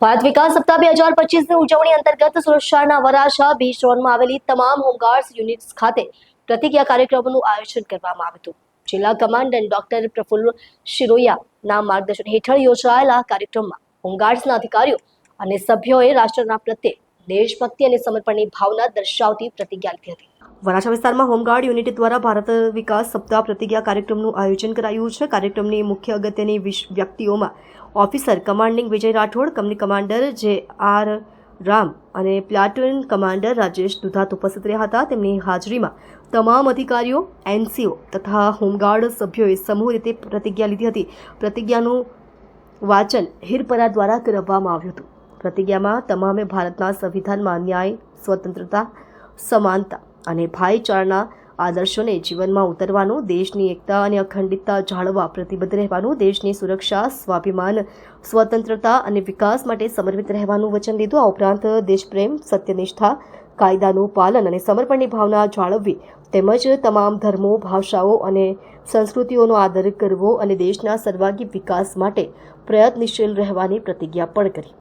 ભારત વિકાસ સપ્તાહ બે હજાર પચીસની ઉજવણી અંતર્ગત સુરત શહેરના વરાછા બીચ રોડમાં આવેલી તમામ હોમગાર્ડ્સ યુનિટ્સ ખાતે પ્રતિક્રિયા કાર્યક્રમનું આયોજન કરવામાં આવ્યું હતું. જિલ્લા કમાન્ડન્ટ ડોક્ટર પ્રફુલ્લ શિરોયાના માર્ગદર્શન હેઠળ યોજાયેલા કાર્યક્રમમાં હોમગાર્ડ્સના અધિકારીઓ અને સભ્યોએ રાષ્ટ્રના પ્રત્યે દેશભક્તિ અને સમર્પણની ભાવના દર્શાવતી પ્રતિજ્ઞા લીધી હતી. વરાછા વિસ્તારમાં હોમગાર્ડ યુનિટ દ્વારા ભારત વિકાસ સપ્તાહ પ્રતિજ્ઞા કાર્યક્રમનું આયોજન કરાયું છે. કાર્યક્રમની મુખ્ય અગત્યની વ્યક્તિઓમાં officer commanding Vijay Rathod, company commander J R Ram અને પ્લાટુન કમાન્ડર રાજેશ દુધાત ઉપસ્થિત રહ્યા હતા. તેમની હાજરીમાં તમામ અધિકારીઓ, એનસીઓ તથા હોમગાર્ડ સભ્યોએ સમૂહ રીતે પ્રતિજ્ઞા લીધી હતી. પ્રતિજ્ઞાનું વાંચન હિરપરા દ્વારા કરવામાં આવ્યું હતું. પ્રતિજ્ઞામાં તમામે ભારતના સંવિધાનમાં ન્યાય, સ્વતંત્રતા, સમાનતા અને ભાઈચારાના આદર્શોને જીવનમાં ઉતરવાનું, દેશની એકતા અને અખંડિતતા જાળવવા પ્રતિબદ્ધ રહેવાનું, દેશની સુરક્ષા, સ્વાભિમાન, સ્વતંત્રતા અને વિકાસ માટે સમર્પિત રહેવાનું વચન લીધું. આ ઉપરાંત દેશપ્રેમ, સત્યનિષ્ઠા, કાયદાનું પાલન અને સમર્પણની ભાવના જાળવવી તેમજ તમામ ધર્મો, ભાષાઓ અને સંસ્કૃતિઓનો આદર કરવો અને દેશના સર્વાંગી વિકાસ માટે પ્રયત્નશીલ રહેવાની પ્રતિજ્ઞા પણ કરી.